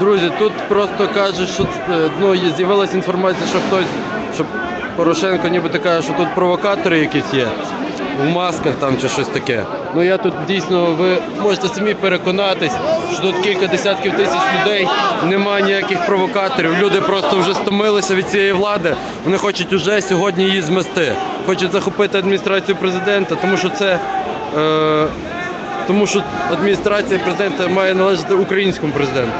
Друзі, тут просто кажуть, що е, ну, з'явилася інформація, що хтось, що Порошенко нібито каже, що тут провокатори якісь є в масках там чи щось таке. Ну я тут дійсно, ви можете самі переконатись, що тут кілька десятків тисяч людей, немає ніяких провокаторів. Люди просто вже стомилися від цієї влади. Вони хочуть уже сьогодні її змести. Хочуть захопити адміністрацію президента, тому що це. Е, тому що адміністрація президента має належати українському президенту.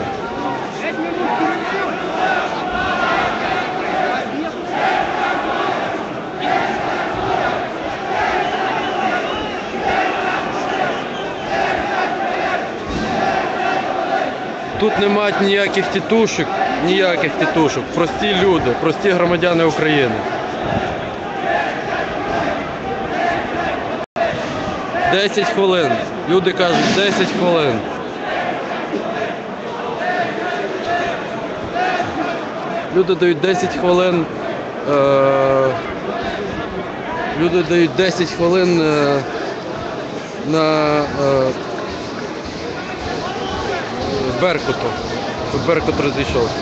Тут немає ніяких тітушок, ніяких тітушок. Прості люди, прості громадяни України. Десять хвилин. Люди кажуть 10 хвилин. Люди дають 10 хвилин. Е- люди дають 10 хвилин е- на е- Беркуту. Беркут розійшовся.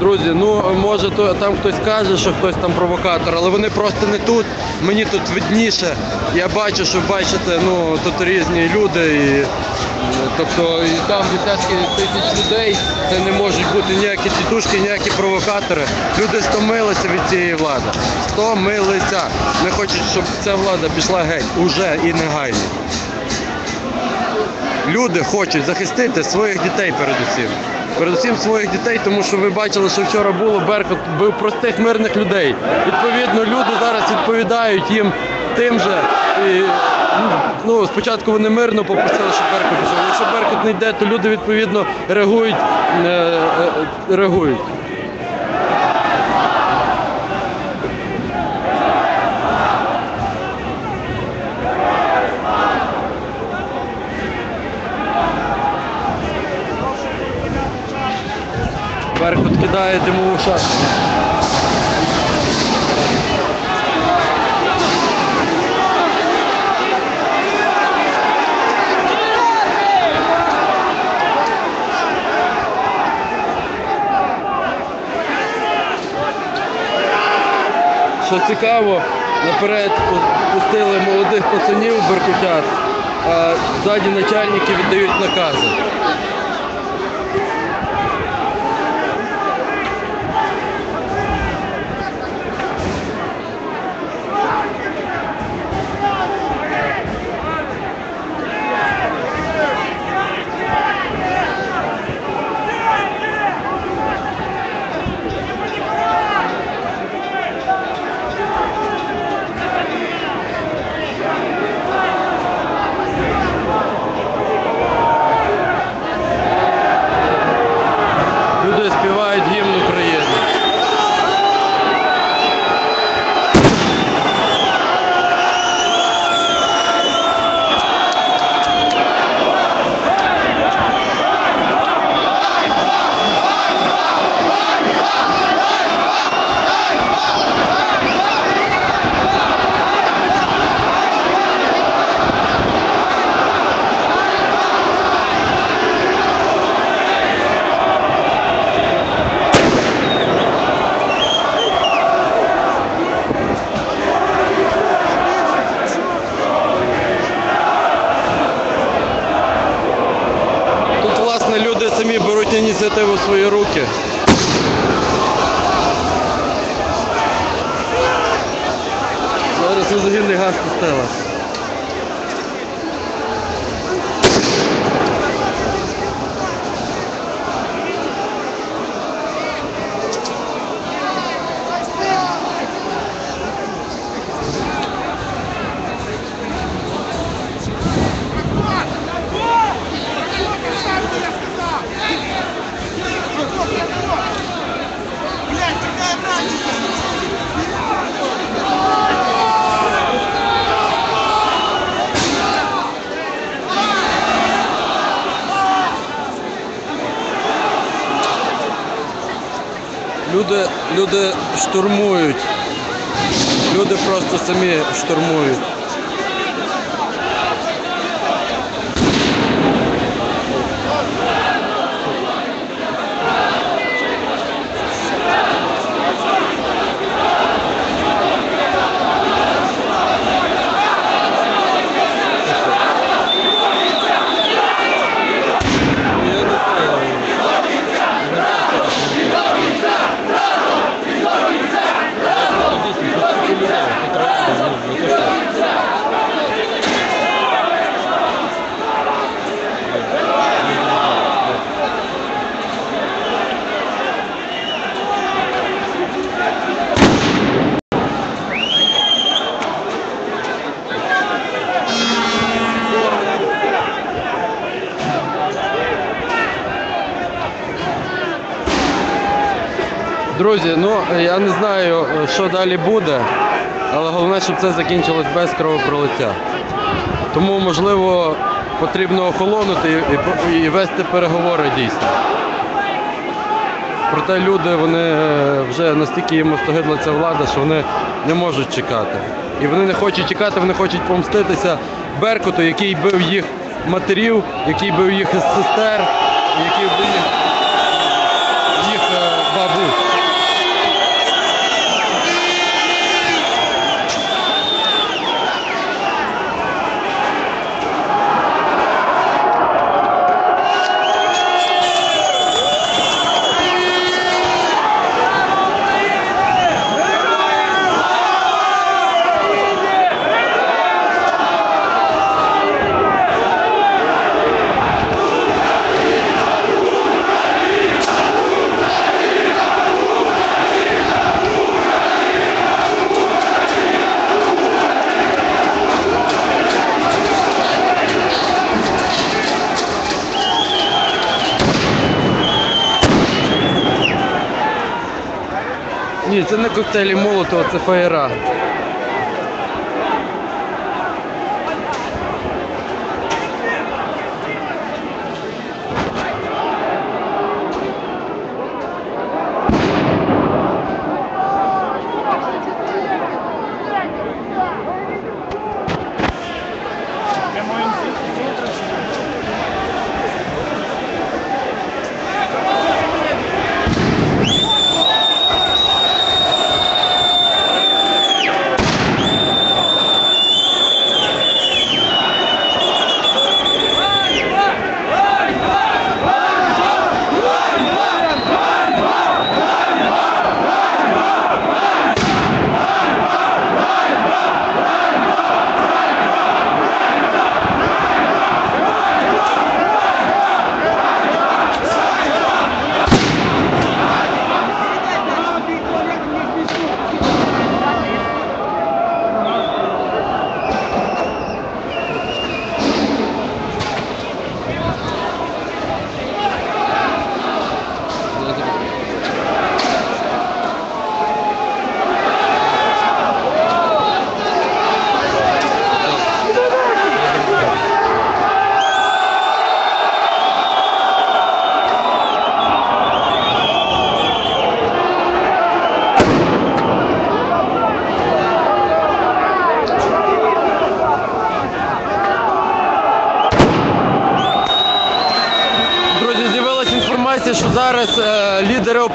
Друзі, ну може то там хтось каже, що хтось там провокатор, але вони просто не тут. Мені тут видніше. Я бачу, що бачите, ну тут різні люди. І, тобто і там десятки тисяч людей. Це не можуть бути ніякі тітушки, ніякі провокатори. Люди стомилися від цієї влади. Стомилися. Не хочуть, щоб ця влада пішла геть уже і негайно. Люди хочуть захистити своїх дітей передусім. Передусім своїх дітей, тому що ви бачили, що вчора було Беркут бив простих мирних людей. Відповідно, люди зараз відповідають їм тим же. І, ну, спочатку вони мирно попросили, щоб Беркут пішов. Якщо Беркут не йде, то люди відповідно реагують. е, е, реагують. Кидає димову шашку. Що цікаво, наперед пустили молодих пацанів беркутят, а ззаді начальники віддають накази. Ініціативу в свої руки. Зараз незагинний газ пустила. Люди, штурмують. Люди просто самі штурмують. Друзі, ну я не знаю, е, що далі буде, але головне, щоб це закінчилось без кровопролиття. Тому, можливо, потрібно охолонути і, і, вести переговори дійсно. Проте люди вони е, вже настільки їм остогидла ця влада, що вони не можуть чекати. І вони не хочуть чекати, вони хочуть помститися Беркуту, який бив їх матерів, який бив їх сестер, який бив їх Ні, це не коктейлі Молотова, це фаєра.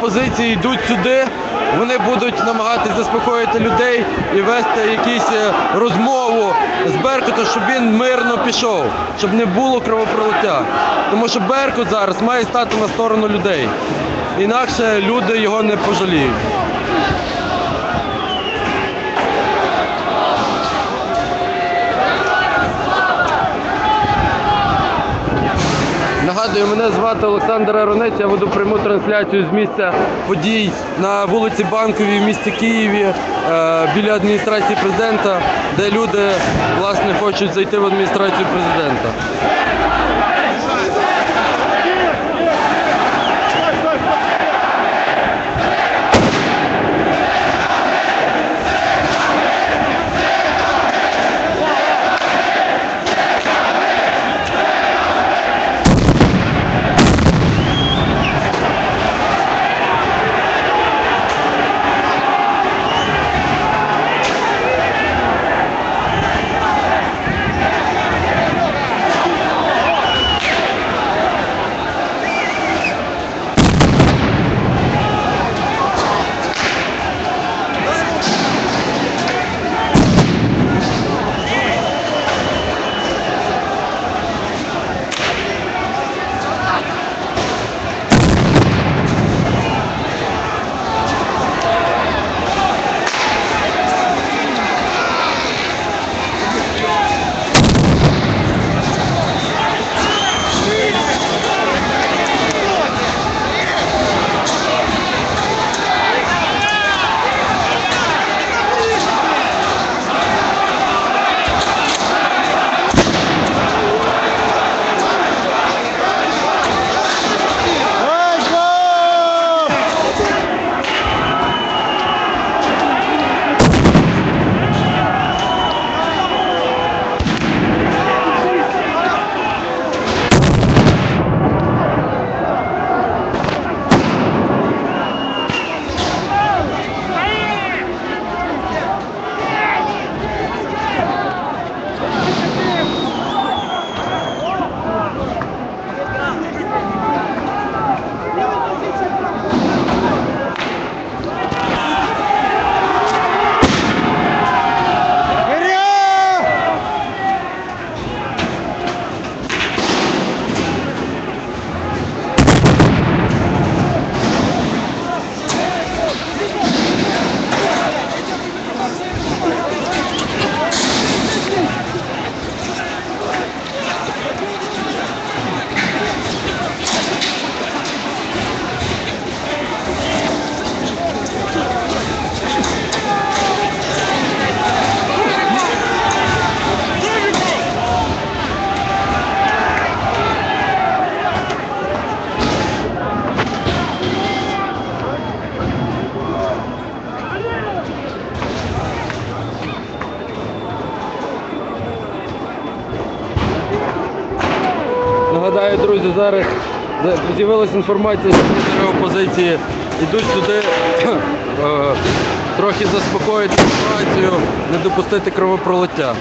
Опозиції йдуть сюди. Вони будуть намагатися заспокоїти людей і вести якусь е, розмову з Беркутом, щоб він мирно пішов, щоб не було кровопролиття. Тому що Беркут зараз має стати на сторону людей. Інакше люди його не пожаліють. Нагадую, мене звати Олександр Аронець, я веду пряму трансляцію з місця подій на вулиці Банковій в місті Києві е, біля адміністрації президента, де люди власне хочуть зайти в адміністрацію президента. Зараз з'явилася інформація, що лідери опозиції йдуть сюди е, трохи заспокоїти ситуацію, не допустити кровопролиття.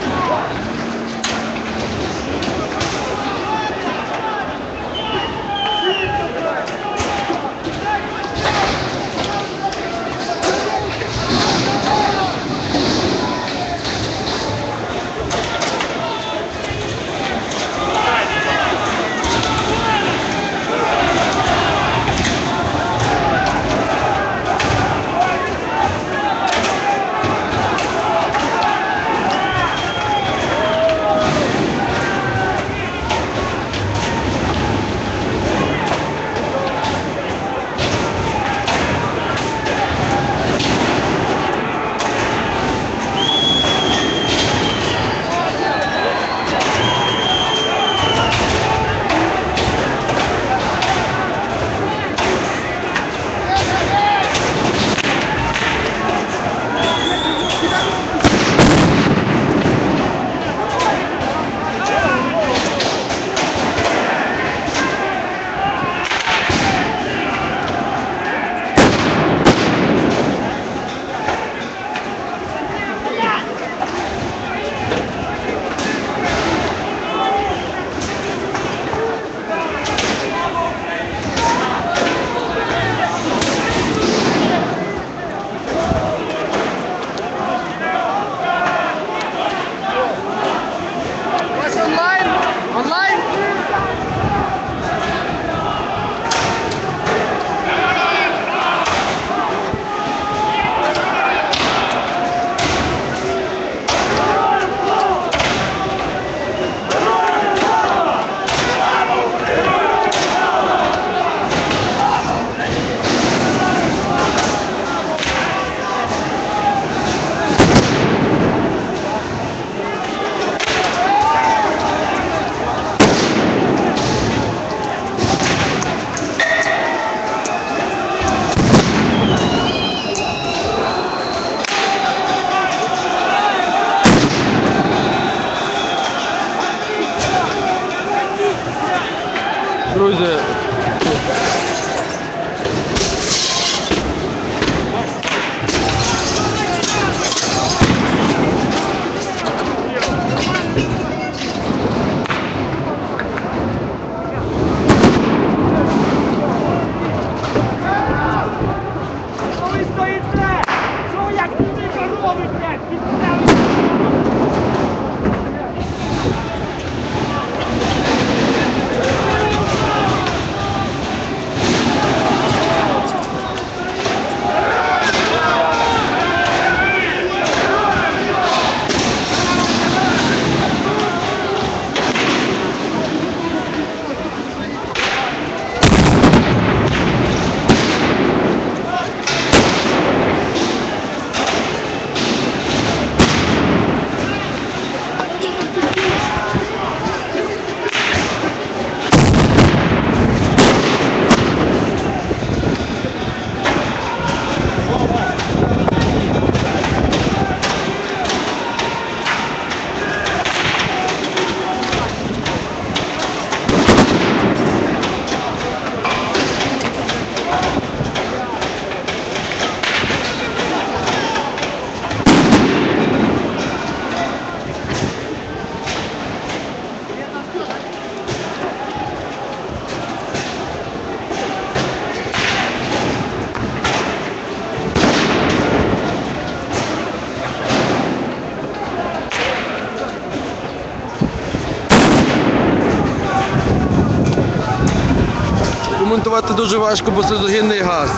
Дуже важко, бо сльозогінний газ.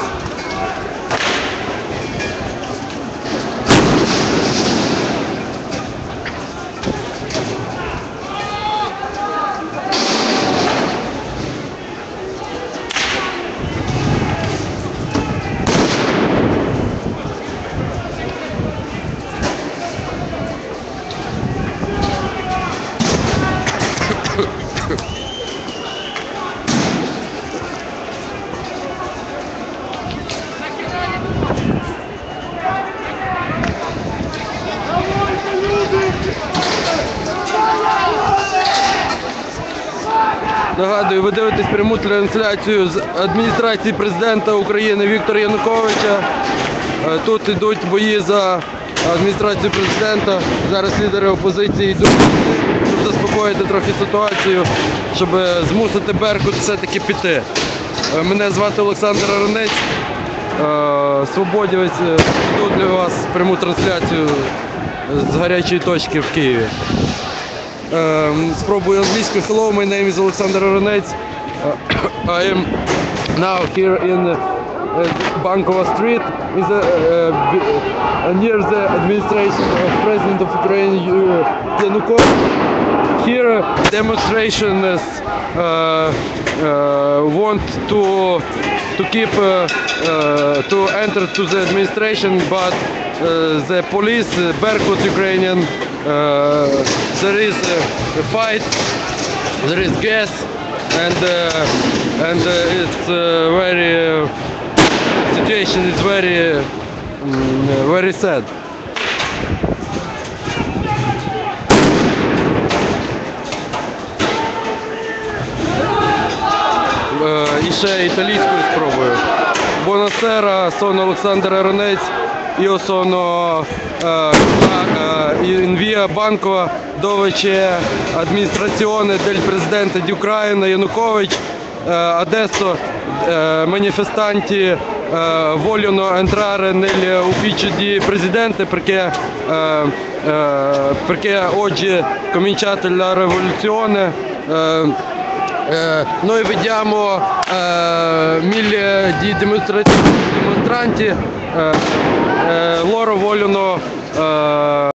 Дивитесь пряму трансляцію з адміністрації президента України Віктора Януковича. Е, Тут йдуть бої за адміністрацію президента. Зараз лідери опозиції йдуть, щоб заспокоїти трохи ситуацію, щоб змусити Беркут все-таки піти. Е, Мене звати Олександр Аронець. Е, Свободівець веду для вас пряму трансляцію з гарячої точки в Києві. Спробую англійською. Hello, my name is Alexander Aronets. Uh, I am now here in uh, Bankova Street the, uh, uh, near the administration of President of Ukraine uh, Yanukovych. Here demonstrations uh, uh, want to to keep uh, uh, to enter to the administration, but uh, the police, uh, Berkut Ukrainian, uh, there is a fight, there is gas, and uh, and uh, it's uh, very uh, situation is very mm, very sad. Е, І ще італійською спробую. Buonasera, sono Олександр Аронець. Io sono eh, eh, in via Bancova dove c'è amministrazione del presidente di Ucraina. Eh, adesso eh, manifestanti eh, vogliono entrare negli uffici di presidente perché, eh, eh, perché oggi è cominciata la rivoluzione. Eh, Eh, noi vediamo eh, mille di dimostra- dimostranti, eh, eh, vogliono eh,